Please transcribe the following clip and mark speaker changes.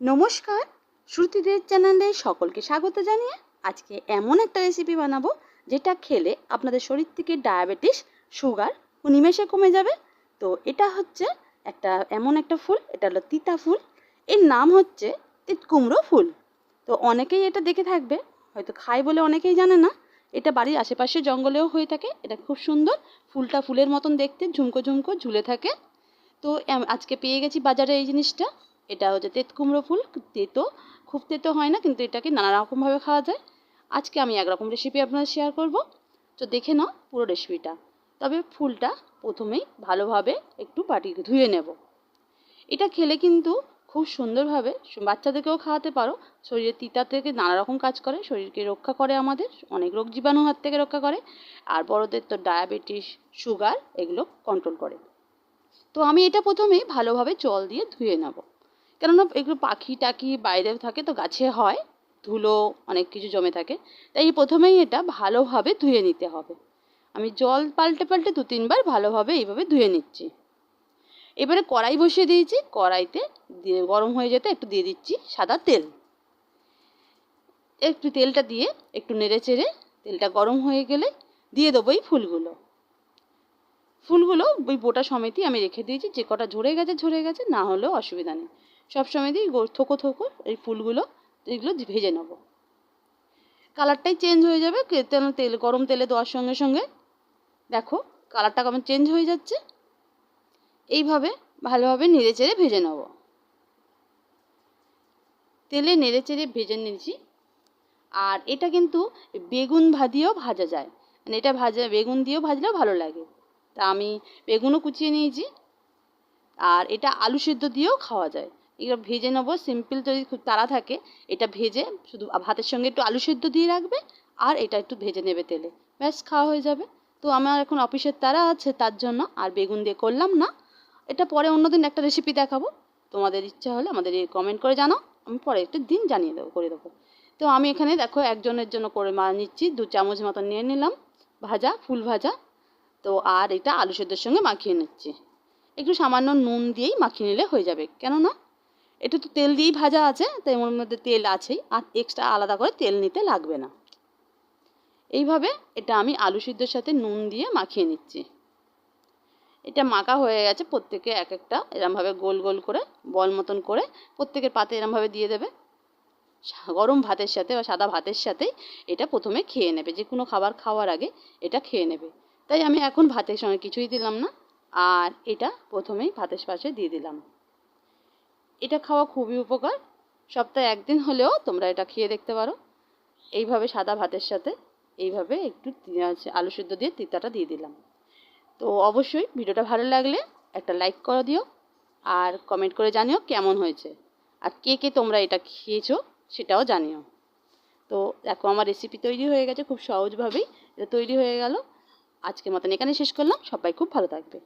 Speaker 1: নমস্কার, শ্রুতিদের চ্যানেলে সকলকে স্বাগত জানিয়ে আজকে এমন একটা রেসিপি বানাবো যেটা খেলে আপনাদের শরীর থেকে ডায়াবেটিস সুগার নিমেষে কমে যাবে। তো এটা হচ্ছে একটা, এমন একটা ফুল, এটা হলো তিতা ফুল। এর নাম হচ্ছে তিত কুমড়ো ফুল। তো অনেকেই এটা দেখে থাকবে, হয়তো খায় বলে অনেকেই জানে না। এটা বাড়ির আশেপাশে জঙ্গলেও হয়ে থাকে, এটা খুব সুন্দর। ফুলটা ফুলের মতন দেখতে, ঝুমকো ঝুমকো ঝুলে থাকে। তো আজকে পেয়ে গেছি বাজারে এই জিনিসটা। এটা হচ্ছে তেত কুমড়ো ফুল, তেতো, খুব তেতো হয় না, কিন্তু এটাকে নানা রকমভাবে খাওয়া যায়। আজকে আমি একরকম রেসিপি আপনাদের শেয়ার করব। তো দেখে নাও পুরো রেসিপিটা তবে ফুলটা প্রথমেই ভালোভাবে একটু বাটি ধুয়ে নেব। এটা খেলে কিন্তু খুব সুন্দরভাবে বাচ্চাদেরকেও খাওয়াতে পারো। শরীরে তিতা থেকে নানা রকম কাজ করে, শরীরকে রক্ষা করে আমাদের, অনেক রোগ জীবাণু হাত থেকে রক্ষা করে। আর বড়দের তো ডায়াবেটিস সুগার এগুলো কন্ট্রোল করে। তো আমি এটা প্রথমে ভালোভাবে জল দিয়ে ধুয়ে নেব। কেননা এগুলো পাখি টাকি বাইরে থাকে তো গাছে হয়, ধুলো অনেক কিছু জমে থাকে, তাই প্রথমেই এটা ভালোভাবে ধুয়ে নিতে হবে। আমি জল পাল্টে পাল্টে দু তিনবার ভালোভাবে এইভাবে ধুয়ে নিচ্ছি। এবারে কড়াই বসিয়ে দিয়েছি, কড়াইতে দিয়ে গরম হয়ে যেতে একটু দিয়ে দিচ্ছি সাদা তেল। একটু তেলটা দিয়ে একটু নেড়ে চেড়ে তেলটা গরম হয়ে গেলে দিয়ে দেবো এই ফুলগুলো। ফুলগুলো ওই বোটা সমেতই আমি রেখে দিয়েছি, যে কটা ঝরে গেছে ঝরে গেছে, না হলেও অসুবিধা নেই। সব সময়তেই গো- থোকো থোকো এই ফুলগুলো, এগুলো ভেজে নেব। কালারটাই চেঞ্জ হয়ে যাবে তেল গরম তেলে দেওয়ার সঙ্গে সঙ্গে। দেখো কালারটা কেমন চেঞ্জ হয়ে যাচ্ছে। এইভাবে ভালোভাবে নেড়ে চেড়ে ভেজে নেব। তেলে নেড়ে চেড়ে ভেজে নিয়েছি। আর এটা কিন্তু বেগুন ভাজিয়েও ভাজা যায়। মানে এটা ভাজা, বেগুন দিয়েও ভাজলেও ভালো লাগে। তা আমি বেগুনও কুচিয়ে নিয়েছি। আর এটা আলু সিদ্ধ দিয়েও খাওয়া যায়। এগুলো ভেজে নেব। সিম্পল যদি খুব তাড়া থাকে, এটা ভেজে শুধু ভাতের সঙ্গে একটু আলু সেদ্ধ দিয়ে রাখবে আর এটা একটু ভেজে নেবে তেলে। ব্যাস, খাওয়া হয়ে যাবে। তো আমার এখন অফিসের তারা আছে তার জন্য, আর বেগুন দিয়ে করলাম না। এটা পরে অন্যদিন একটা রেসিপি দেখাবো। তোমাদের ইচ্ছা হলে আমাদের কমেন্ট করে জানাও। আমি পরে একটা দিন জানিয়ে দেবো, করে দেবো। তো আমি এখানে দেখো একজনের জন্য করে মা নিচ্ছি, দু চামচ মতো নিয়ে নিলাম ভাজা, ফুল ভাজা। তো আর এটা আলু সেদ্ধের সঙ্গে মাখিয়ে নিচ্ছি। একটু সামান্য নুন দিয়েই মাখিয়ে নিলে হয়ে যাবে। কেননা এটা তো তেল দিয়েই ভাজা আছে তাই ওর মধ্যে তেল আছেই, আর এক্সট্রা আলাদা করে তেল নিতে লাগবে না। এইভাবে এটা আমি আলু সিদ্ধর সাথে নুন দিয়ে মাখিয়ে নিচ্ছি। এটা মাখা হয়ে গেছে, প্রত্যেকে এক একটা, এরমভাবে গোল গোল করে, বল মতন করে, প্রত্যেকের পাতে এরমভাবে দিয়ে দেবে। গরম ভাতের সাথে বা সাদা ভাতের সাথেই এটা প্রথমে খেয়ে নেবে, যে কোনো খাবার খাওয়ার আগে এটা খেয়ে নেবে। তাই আমি এখন ভাতের সঙ্গে কিছুই দিলাম না, আর এটা প্রথমেই ভাতের পাশে দিয়ে দিলাম। এটা খাওয়া খুবই উপকার। সপ্তাহে একদিন হলেও তোমরা এটা খেয়ে দেখতে পারো। এইভাবে সাদা ভাতের সাথে এইভাবে একটু আলু সিদ্ধ দিয়ে তিতাটা দিয়ে দিলাম। তো অবশ্যই ভিডিওটা ভালো লাগলে একটা লাইক করে দিও আর কমেন্ট করে জানিও কেমন হয়েছে। আর কে কে তোমরা এটা খেয়েছো সেটাও জানিও। তো দেখো আমার রেসিপি তৈরি হয়ে গেছে খুব সহজভাবেই। এটা তৈরি হয়ে গেল। আজকের মতন এখানে শেষ করলাম। সবাই খুব ভালো থাকবে।